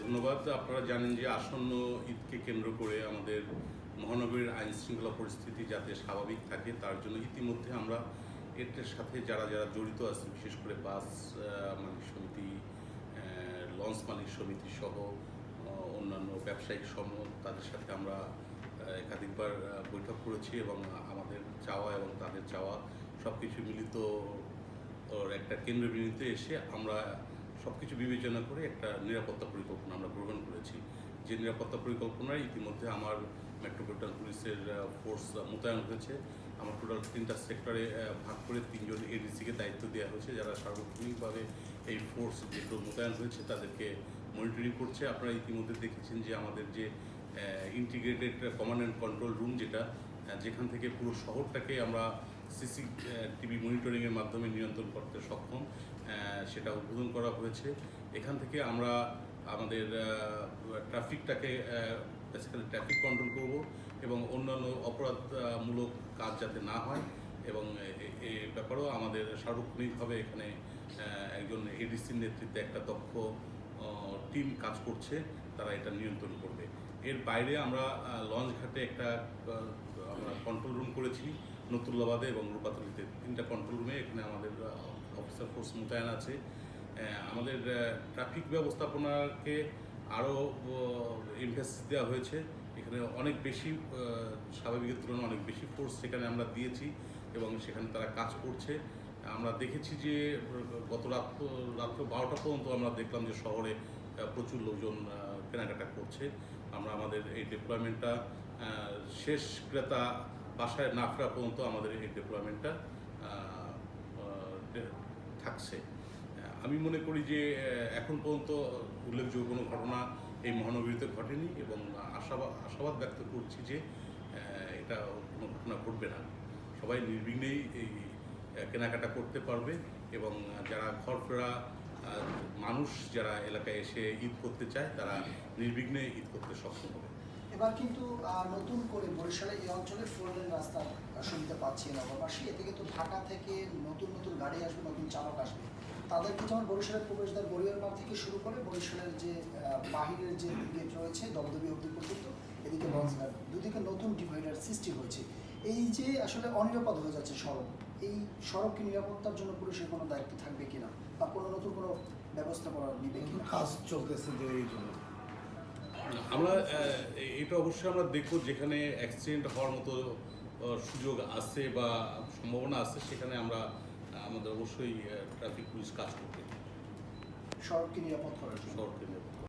ধন্যবাদ। আপনারা জানেন যে আসন্ন ঈদকে কেন্দ্র করে আমাদের মহানগরীর আইন শৃঙ্খলা পরিস্থিতি যাতে স্বাভাবিক থাকে, তার জন্য ইতিমধ্যে আমরা এটার সাথে যারা যারা জড়িত আছে, বিশেষ করে বাস মালিক সমিতি লঞ্চ মালিক সমিতি সহ অন্যান্য ব্যবসায়িক সমূহ তাদের সাথে আমরা একাধিকবার বৈঠক করেছি এবং আমাদের চাওয়া এবং তাদের চাওয়া সব কিছু মিলিত একটা কেন্দ্র বিন্দুতে এসে আমরা সব কিছু বিবেচনা করে একটা নিরাপত্তা পরিকল্পনা আমরা গ্রহণ করেছি। যে নিরাপত্তা পরিকল্পনায় ইতিমধ্যে আমার মেট্রোপলিটন পুলিশের ফোর্স মোতায়েন হয়েছে। আমার টোটাল তিনটা সেক্টরে ভাগ করে তিনজন এডিসিকে দায়িত্ব দেওয়া হয়েছে। যারা সার্বক্ষণিকভাবে এই ফোর্স যেগুলো মোতায়েন হয়েছে তাদেরকে মনিটরিং করছে। আপনারা ইতিমধ্যে দেখেছেন যে আমাদের যে integrated command and control room যেটা যেখান থেকে পুরো শহরটাকে আমরা সিসি টিভি মনিটরিংয়ের মাধ্যমে নিয়ন্ত্রণ করতে সক্ষম। সেটা উদ্বোধন করা হয়েছে। এখান থেকে আমরা আমাদের ট্রাফিকটাকে বেসিক্যালি ট্রাফিক কন্ট্রোল করব এবং অন্যান্য অপরাধমূলক কাজ যাতে না হয় এবং এ- ব্যাপারেও আমাদের সার্বক্ষণিকভাবে এখানে একজন এডিসির নেতৃত্বে একটা দক্ষ টিম কাজ করছে, তারা এটা নিয়ন্ত্রণ করবে। এর বাইরে আমরা লঞ্চ ঘাটে একটা আমরা কন্ট্রোল রুম করেছি, নতুল্লাবাদে এবং রূপাতলিতে। তিনটা কন্ট্রোল রুমে এখানে আমাদের অফিসার ফোর্স মোতায়েন আছে। আমাদের ট্রাফিক ব্যবস্থাপনাকে আরও ইনভেস্ট দেওয়া হয়েছে। এখানে অনেক বেশি স্বাভাবিকের তুলনায় অনেক বেশি ফোর্স সেখানে আমরা দিয়েছি এবং সেখানে তারা কাজ করছে। আমরা দেখেছি যে, গত রাত, রাত্র বারোটা পর্যন্ত আমরা দেখলাম যে শহরে প্রচুর লোকজন কেনাকাটা করছে। আমরা আমাদের এই ডিপ্লয়মেন্টটা শেষ ক্রেতা বাসায় না ফেরা পর্যন্ত আমাদের এই ডিপ্লয়মেন্টটা থাকছে। আমি মনে করি যে এখন পর্যন্ত উল্লেখযোগ্য কোনো ঘটনা এই মহানগরীতে ঘটেনি এবং আশাবাদ আশাবাদ ব্যক্ত করছি যে এটা কোনো ঘটনা ঘটবে না। সবাই নির্বিঘ্নেই এই কেনাকাটা করতে পারবে এবং যারা ঘর ফেরা মানুষ যারা এলাকায় এসে ঈদ করতে চায় তারা নির্বিঘ্নে ঈদ করতে সক্ষম হবে। এবার কিন্তু নতুন করে বরিশালে এই অঞ্চলে ফোর লেন রাস্তার সুবিধা পাচ্ছি নগরবাসী এতে কিন্তু ঢাকা থেকে নতুন নতুন গাড়ি আসবে নতুন চালক আসবে। তাদেরকে যেমন বরিশালের প্রবেশদ্বার গড়িয়ারপাড় থেকে শুরু করে বরিশালের যে বাহিরের যে গেট রয়েছে দমদমি অবধি পর্যন্ত এদিকে লঞ্চঘাট দুদিকে নতুন ডিভাইডার সৃষ্টি হয়েছে। এই যে আসলে অনিরাপদ হয়ে যাচ্ছে সড়ক এই সড়ককে নিরাপত্তার জন্য পুলিশের কোনো দায়িত্ব থাকবে কিনা? বা কোনো নতুন কোনো ব্যবস্থা করা নিবে কিনা? কাজ চলতেছে যে এই জন্য। আমরা আহ, এটা অবশ্যই আমরা দেখব যেখানে অ্যাক্সিডেন্ট হওয়ার মতো সুযোগ আছে বা সম্ভাবনা আছে সেখানে আমরা আমাদের অবশ্যই ট্রাফিক পুলিশ কাজ করতে সড়ককে নিরাপদ করার জন্য। সড়কের